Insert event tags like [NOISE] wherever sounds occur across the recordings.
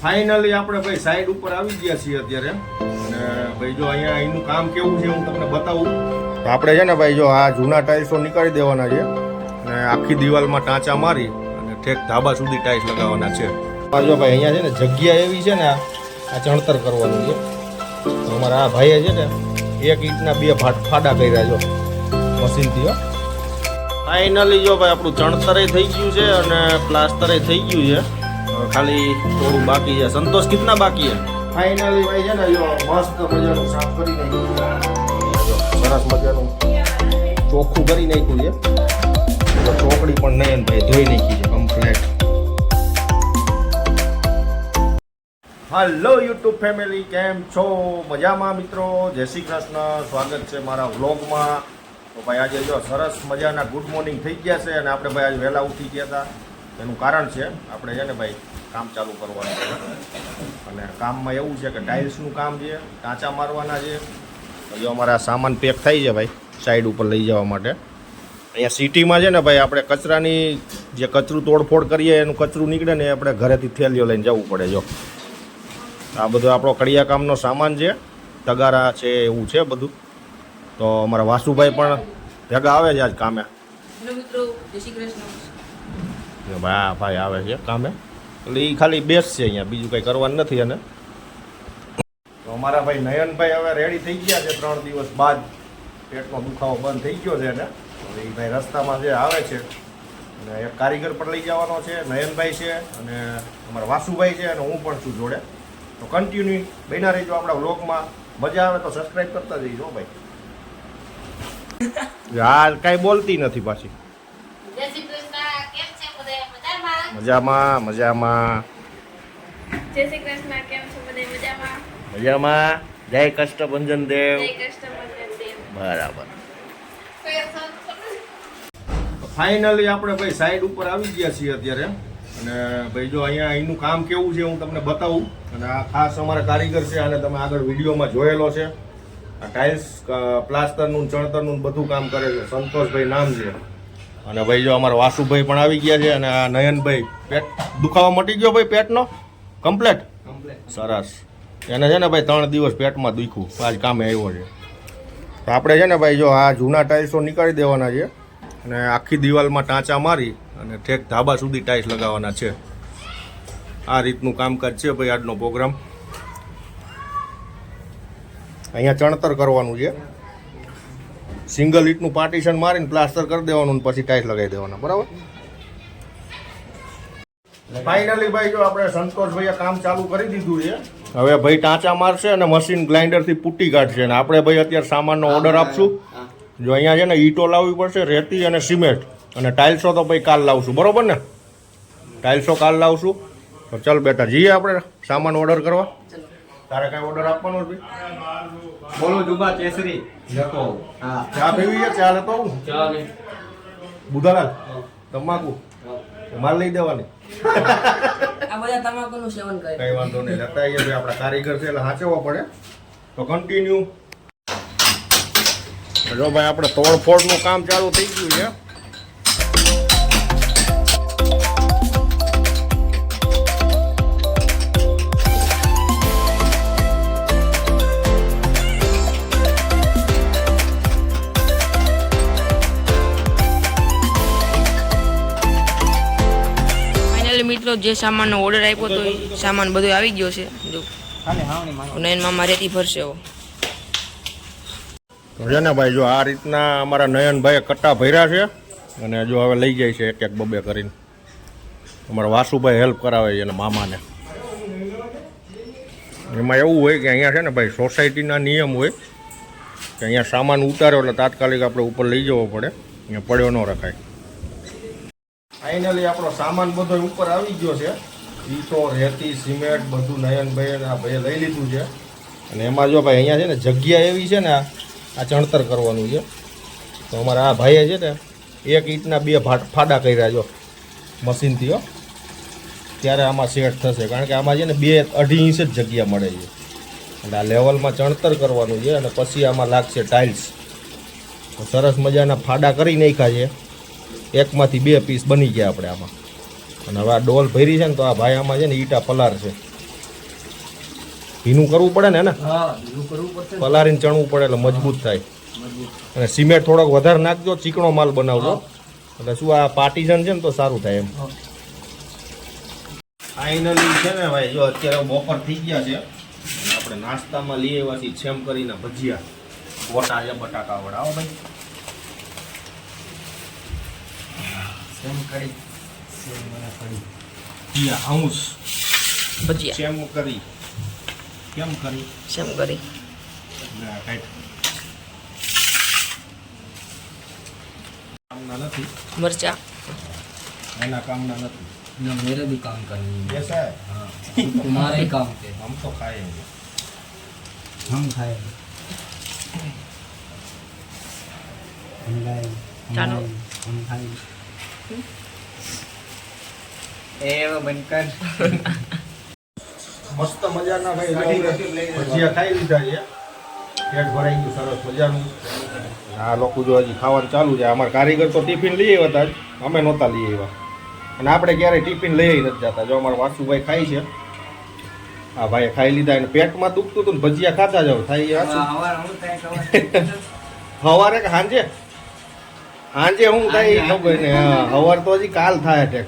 Finally આપણે ભાઈ side ઉપર આવી ગયા છીએ અત્યારે. અને ભાઈ જો અહીંયા એનું કામ કેવું છે હું તમને બતાવું. તો આપણે છે ને ભાઈ જો આ જૂના ટાઇલ્સો નીકાળી દેવાના છે. અને આખી દિવાલમાં ટાંચા મારી અને ઠેક ધાબા સુધી ટાઇલ્સ લગાવવાના છે. જો ભાઈ અહીંયા છે ને જગ્યા એવી છે ને આ ચણતર કરવાનું છે. અમારા આ ભાઈએ છે ને એક ઈંટના બે ફાડા કર્યા જો મશીનથી ફાઇનલી જો ભાઈ આપણું ચણતરે થઈ ગયું છે અને પ્લાસ્ટરે થઈ ગયું છે. ખાલી થોડું બાકી છે. સંતોષ કેટલા બાકી છે? ફાઇનલી ભાઈ છે ને, જો મસ્ત મજાનું સાફ કરી નાખ્યું સરસ મજાનું ચોખ્ખું કરી નાખ્યું છે. ચોકડી પણ નહીં ભાઈ, ધોઈ નાખી છે કમ્પ્લેટ હલો યુટ્યુબ ફેમિલી કેમ છો? મજામાં મિત્રો? જય શ્રી કૃષ્ણ. સ્વાગત છે મારા વ્લોગમાં. તો ભાઈ આજે જો સરસ મજાના ગુડ મોર્નિંગ થઈ ગયા છે અને આપણે ભાઈ આજે વહેલા ઉઠી ગયા હતા. એનું કારણ છે, આપણે છે ને ભાઈ કામ ચાલુ કરવાનું છે. અને કામમાં એવું છે કે ટાઇલ્સનું કામ છે, કાંચા મારવાના છે. હજુ અમારા સામાન પેક થઈ છે ભાઈ સાઈડ ઉપર લઈ જવા માટે. અહીંયા સિટીમાં છે ને ભાઈ, આપણે કચરાની જે કચરું તોડફોડ કરીએ, એનું કચરું નીકળે ને આપણે ઘરેથી થેલીઓ લઈને જવું પડે, જો. આ બધો આપણો કડિયા કામનો સામાન છે, તગારા છે, એવું છે બધું. તો અમારા વાસુભાઈ પણ ભેગા આવે છે આજ કામે. મિત્રો, જય શ્રી કૃષ્ણ. ને ભાઈ આ ભાઈ આવે છે કામે. એટલે એ ખાલી બેસશે અહીંયા બીજું કંઈ કરવાનું નથી અને તો અમારા ભાઈ નયનભાઈ હવે રેડી થઈ ગયા છે ત્રણ દિવસ બાદ. પેટનો દુખાવો બંધ થઈ ગયો છે એને. એ ભાઈ રસ્તામાં જે આવે છે અને એક કારીગર પણ લઈ જવાનો છે નયનભાઈ છે અને અમારા વાસુભાઈ છે અને હું પણ છું જોડે. તો કન્ટિન્યુ બન્યા રહીજો આપણા વ્લોગમાં. મજા આવે તો સબસ્ક્રાઈબ કરતા જઈજો ભાઈ. [LAUGHS] હાલ કાંઈ બોલતી નથી પાછી જય શ્રી કૃષ્ણ કેમ છે બધા મજામાં મજામાં. મજામાં જય શ્રી કૃષ્ણ કેમ છો બધા? મજામાં? મજામાં. જય કષ્ટભંજન દેવ. જય કૃષ્ણ દેવ. બરાબર. ફાઇનલી આપણે ભાઈ સાઈડ ઉપર આવી ગયા છીએ અત્યારે. અને ભાઈ જો અહીંયા અહીંનું કામ કેવું છે હું તમને બતાવું. અને આ ખાસ અમારા કારીગર છે અને તમે આગળ વિડીયોમાં જોયેલો છે. આ ટાઇલ્સ પ્લાસ્ટરનું ચણતરનું બધું કામ કરે છે. સંતોષભાઈ નામ છે. અને ભાઈ જો અમારા વાસુભાઈ પણ આવી ગયા છે અને આ નયનભાઈ પેટ દુખાવા મટી ગયો ભાઈ પેટનો? કમ્પ્લેટ સરસ. એને છે ને ભાઈ ત્રણ દિવસ પેટમાં દુખ્યું. આજ કામે આવ્યો છે. તો આપણે છે ને ભાઈ જો આ જૂના ટાઇલ્સો નીકાળી દેવાના છે અને આખી દિવાલમાં ટાંચા મારી અને ઠેક ધાબા સુધી ટાઇલ્સ લગાવવાના છે. આ રીતનું કામકાજ છે ભાઈ આજનો પ્રોગ્રામ. અહીંયા ચણતર કરવાનું છે. સિંગલ ઈટનું પાર્ટીશન મારીને પ્લાસ્ટર કરી દેવાનું પછી ટાઈટ લગાવી દેવાના. બરાબર? ફાઇનલી ભાઈ જો આપણે સંતોષભાઈએ કામ ચાલુ કરી દીધું છે હવે ભાઈ ટાંચા મારશે અને મશીન ગ્રાઇન્ડરથી પુટ્ટી કાઢશે અને આપણે ભાઈ અત્યારે સામાનનો ઓર્ડર આપશું. જો અહીંયા છે ને ઈટો લાવવી પડશે રેતી અને સિમેન્ટ. અને ટાઇલ્સો તો ભાઈ કાલ લાવશું. બરોબર ને? ટાઇલ્સો કાલ લાવશું. તો ચાલ બેટા જઈએ આપણે સામાન ઓર્ડર કરવા. તારે કાંઈ ઓર્ડર આપવાનો છે? ભાઈ બોલો જુબા કેસરી. લખો હા. ચા પીવી છે? ચા લેતો આવું? ચા ને બુધાલાલ તમાકુ. માલ લઈ દેવાની. આ બધા તમાકુનું સેવન કરે. કઈ વાંધો નહીં. લેતા આવીએ ભાઈ આપણા કારીગર છે એટલે સાચવવા પડે. તો કન્ટિન્યુ જો ભાઈ આપણે તોડફોડનું કામ ચાલુ થઈ ગયું છે. મિત્રો જે સામાનનો ઓર્ડર આપ્યો તો એ સામાન બધું આવી ગયો છે. જો. નયન મામા રેતી ફરશે એવો તો છે ને ભાઈ જો આ રીતના અમારા નયનભાઈએ કટ્ટા ભર્યા છે અને જો હવે લઈ જાય છે એક એક બબે કરીને. અમારા વાસુભાઈ હેલ્પ કરાવે છે એના મામાને. એમાં એવું હોય કે અહીંયા છે ને ભાઈ સોસાયટીના નિયમ હોય કે અહીંયા સામાન ઉતાર્યો એટલે તાત્કાલિક આપણે ઉપર લઈ જવો પડે. અહીંયા પડ્યો ન રખાય. ફાઇનલી આપણો સામાન બધો ઉપર આવી ગયો છે. ઈટો રેતી, સિમેન્ટ, બધું નયનભાઈ આ ભાઈએ લઈ લીધું છે. અને એમાં જો ભાઈ અહીંયા છે ને જગ્યા એવી છે ને આ ચણતર કરવાનું છે. તો અમારા આ ભાઈએ છે ને એક ઈંટના બે ફાડા કર્યા જો મશીનથી હો. ત્યારે આમાં સેટ થશે. કારણ કે આમાં છે ને બે અઢી ઇંચ જ જગ્યા મળે છે. એટલે આ લેવલમાં ચણતર કરવાનું છે અને પછી આમાં લાગશે ટાઇલ્સ. સરસ મજાના ફાડા કરી નાખ્યા છે. એકમાંથી બે પીસ બની ગયા આપણે આમાં. અને હવે આ ડોલ ભરી છે ને તો આ ભાઈ આમાં છે ને ઈટા પલાર છે. ભીનું કરવું પડે ને એને? પલારીને ચણવું પડે એટલે મજબૂત થાય. અને સિમેન્ટ થોડોક વધારે નાખજો ચીકણો માલ બનાવજો. એટલે શું આ પાર્ટીઝન છે ને તો સારું થાય એમ. ફાઇનલી છે ને ભાઈ જો અત્યારે બપોર થઈ ગયા છે. આપણે નાસ્તામાં લઈ આવ્યા છીએ છેમ કરીને ભજીયા. ગોટા છે બટાકા વડા. ભાઈ. સેમ કરી સેમ મને કરી પિયા હાઉસ ભજીયા છેમ કરી કેમ કરી સેમ કરી ને આ કાંઈક કામના નથી મરચા એના કામના નથી ना मेरे भी काम करनी है ऐसा है हाँ तुम्हारा ही काम है हम तो खाएंगे हम खाएंगे हम खाएंगे ચાલો. हम खाएंगे એવો બનકર. મસ્ત મજાના ભાઈ ભજીયા ખાઈ લીધા છે. પેટ ભરાઈ ગયું સરસ મજાનું. આ લોકો જો હજી ખાવાનું ચાલુ છે. અમારા કારીગર તો ટિફિન લઈ આવ્યા હતા અમે નહોતા લઈ આવ્યા. અને આપણે ક્યારેય ટિફિન લઈ નથી જતા. જો અમારા વાસુભાઈ ખાય છે. આ ભાઈ ખાઈ લીધા અને પેટમાં દુખતું હતું ને ભજીયા ખાતા જાવ થાય એ સવારે કે સાંજે? સાંજે હું થાય ખબર ને સવાર તો હજી કાલ થાય ટેક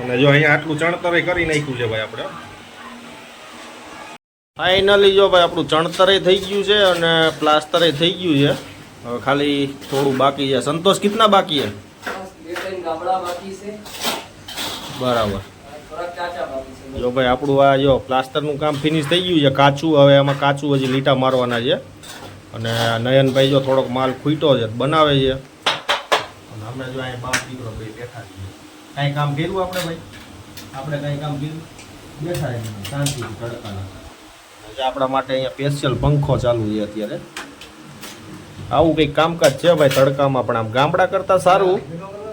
અને જો અહીંયા આટલું ચણતરે કરી નાખ્યું છે ભાઈ આપણે. ફાઇનલી જો ભાઈ આપણું ચણતરે થઈ ગયું છે અને પ્લાસ્ટરે થઈ ગયું છે. હવે ખાલી થોડું બાકી છે. સંતોષ કેટલા બાકી છે? બરાબર. જો ભાઈ આપણું આ જો પ્લાસ્ટરનું કામ ફિનિશ થઈ ગયું છે. કાચું હવે એમાં કાચું હજી લીટા મારવાના છે. અને નયનભાઈ જો થોડોક માલ ખૂટ્યો છે બનાવે છે. અને અમે જો અહીંયા બાપ દીકરો ભાઈ બેઠા છીએ કાંઈ કામ કર્યું આપણે ભાઈ? આપણે કાંઈ કામ કર્યું? બેઠા છીએ શાંતિથી તડકાના. આપણા માટે અહીંયા સ્પેશિયલ પંખો ચાલુ છે અત્યારે. આવું કંઈક કામકાજ છે ભાઈ તડકામાં પણ આમ ગામડા કરતાં સારું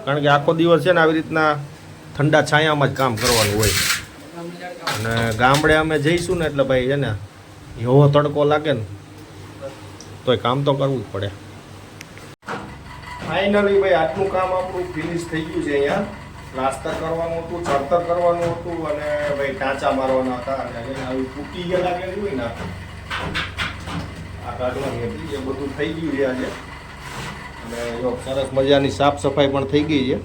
કારણ કે આખો દિવસ છે ને આવી રીતના ઠંડા છાયામાં જ કામ કરવાનું હોય. અને ગામડે અમે જઈશું ને એટલે ભાઈ છે ને એવો તડકો લાગે ને તોય કામ તો કરવું જ પડે. ફાઇનલી ભાઈ, આટલું કામ આપણું ફિનિશ થઈ ગયું છે અહીંયા. પ્લાસ્ટર કરવાનું હતું, ચડતર કરવાનું હતું અને ભાઈ ટાંચા મારવાના હતા. અને આવી તૂટી ગયા લાગેલી હોય ને આ કાઢવાની હતી એ બધું થઈ ગયું છે આજે. અને જો સરસ મજાની સાફ સફાઈ પણ થઈ ગઈ છે.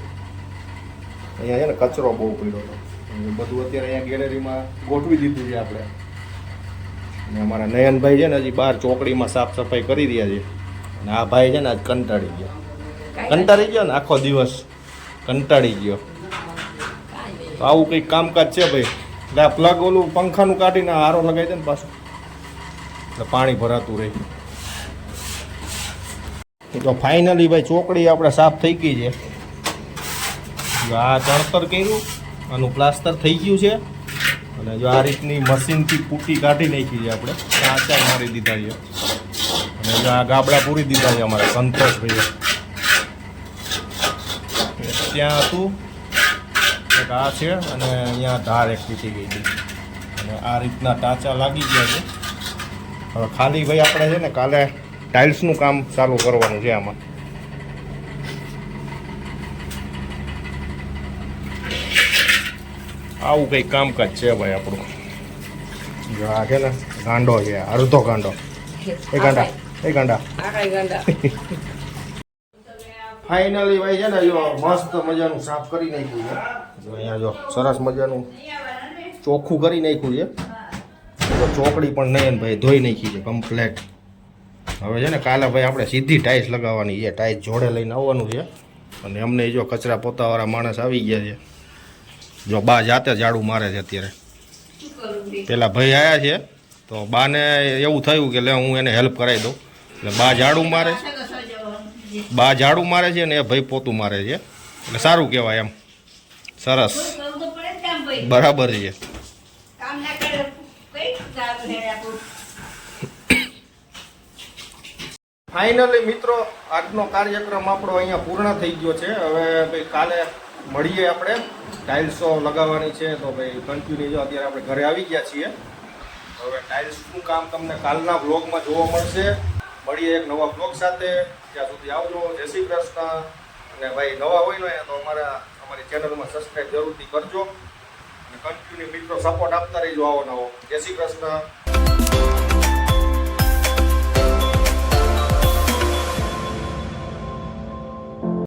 અહીંયા છે ને કચરો બહુ પડ્યો હતો. બધું અત્યારે અહીંયા ગેલેરીમાં ગોઠવી દીધું છે આપણે. અને અમારા નયનભાઈ છે ને હજી બહાર ચોકડીમાં સાફ સફાઈ કરી રહ્યા છે. અને આ ભાઈ છે ને આજ કંટાળી ગયો. કંટાળી ગયો ને આખો દિવસ. કંટાળી ગયો. તો આવું કંઈક કામકાજ છે ભાઈ. એટલે આ પ્લગ ઓલું પંખાનું કાઢીને હારો લગાવી દે ને પાછું. એટલે પાણી ભરાતું રહે. તો ફાઇનલી ભાઈ ચોકડી આપણે સાફ થઈ ગઈ છે. આ ચણતર કર્યું. આનું પ્લાસ્ટર થઈ ગયું છે. અને જો આ રીતની મશીનથી પૂટી કાઢી નાખી છે આપણે કાચા મારી દીધા છે. અને જો આ ગાબડા પૂરી દીધા છે અમારા સંતોષભાઈએ. ત્યાં હતું, એક આ છે, અને અહીંયા ધાર એક તૂટી ગઈ હતી અને આ રીતના ટાંચા લાગી ગયા છે. હવે ખાલી ભાઈ આપણે છે ને કાલે ટાઇલ્સનું કામ ચાલુ કરવાનું છે આમાં. આવું કંઈ કામકાજ છે ભાઈ આપણું? આ છે ને, ગાંડો છે અડધો ગાંડો. એ ગાંડા એ ગાંડા. ફાઇનલી ભાઈ છે ને, જો મસ્ત મજાનું સાફ કરી નાખ્યું છે. જો અહીંયા જો સરસ મજાનું ચોખ્ખું કરી નાખ્યું છે. ચોકડી પણ નહીં ભાઈ ધોઈ નાખી છે કમ્પ્લેટ હવે છે ને, કાલે ભાઈ આપણે સીધી ટાઇલ્સ લગાવવાની છે. ટાઇલ્સ જોડે લઈને આવવાનું છે. અને અમને જો કચરા પોતાવાળા માણસ આવી ગયા છે. જો બા જાતે ઝાડુ મારે છે અત્યારે. પેલા ભાઈ આવ્યા છે તો બાને એવું થયું કે લે હું એને હેલ્પ કરાવી દઉં. એટલે બા ઝાડુ મારે છે. બા ઝાડુ મારે છે ને એ ભાઈ પોતું મારે છે. એટલે સારું કહેવાય એમ. સરસ. બરાબર છે. ફાઇનલી મિત્રો આજનો કાર્યક્રમ આપણો અહીંયા પૂર્ણ થઈ ગયો છે. હવે ભાઈ કાલે મળીએ આપણે. ટાઇલ્સો લગાવવાની છે, તો ભાઈ કન્ટિન્યુ જો અત્યારે આપણે ઘરે આવી ગયા છીએ. હવે ટાઇલ્સનું કામ તમને કાલના બ્લોગમાં જોવા મળશે. મળીએ એક નવા બ્લોગ સાથે. ત્યાં સુધી આવજો. જય શ્રી કૃષ્ણ. અને ભાઈ નવા હોય ને તો અમારા અમારી ચેનલમાં સબસ્ક્રાઈબ જરૂરથી કરજો. અને કન્ટિન્યુ મિત્રો સપોર્ટ આપતા રહીજો આવો નવો જય શ્રી કૃષ્ણ.